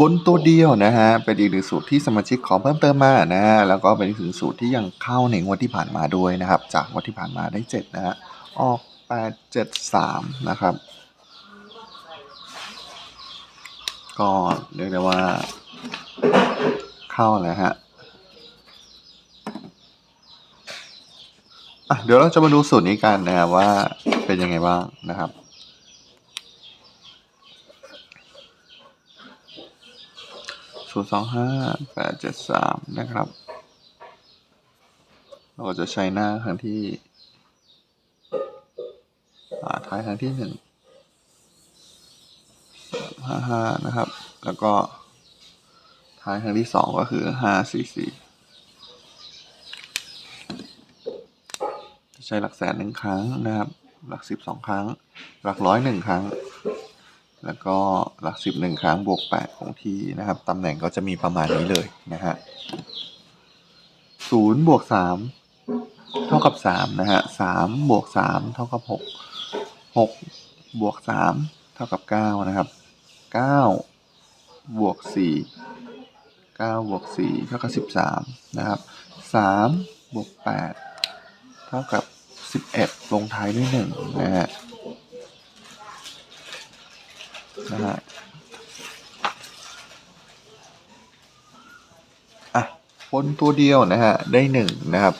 บนตัวเดียวนะฮะ เป็นอีกหนึ่งสูตรที่สมาชิกขอเพิ่มเติมมานะฮะ แล้วก็เป็นอีกหนึ่งสูตรที่ยังเข้าในงวดที่ผ่านมาด้วยนะครับ จากงวดที่ผ่านมาได้เจ็ดนะฮะ ออกแปดเจ็ดสามนะครับ ก็เรียกได้ว่า เข้าแล้วฮะอะเดี๋ยวเราจะมาดูสูตรนี้กันนะครับว่าเป็นยังไงบ้างนะครับ ศูนย์สองห้าแปดเจ็ดสามนะครับ เราก็จะใช้หน้าครั้งที่อ่าท้ายครั้งที่หนึ่งห้าห้านะครับ แล้วก็ท้ายครั้งที่สองก็คือห้าสี่สี่จะใช้หลักแสนหนึ่งครั้งนะครับ หลักสิบสองครั้ง หลักร้อยหนึ่งครั้ง แล้วก็หลักสิบหนึ่งครั้งบวกแปดของที่นะครับตำแหน่งก็จะมีประมาณนี้เลยนะฮะศูนย์บวกสามเท่ากับสามนะฮะสามบวกสามเท่ากับหกหกบวกสามเท่ากับเก้านะครับเก้าบวกสี่เก้าบวกสี่เท่ากับสิบสามนะครับสามบวกแปดเท่ากับสิบเอ็ดลงท้ายด้วยหนึ่งนะฮะ นะฮะอะคนตัวเดียวนะฮะ ได้หนึ่งนะครับ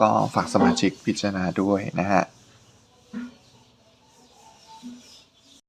ก็ฝากสมาชิกพิจารณาด้วยนะฮะ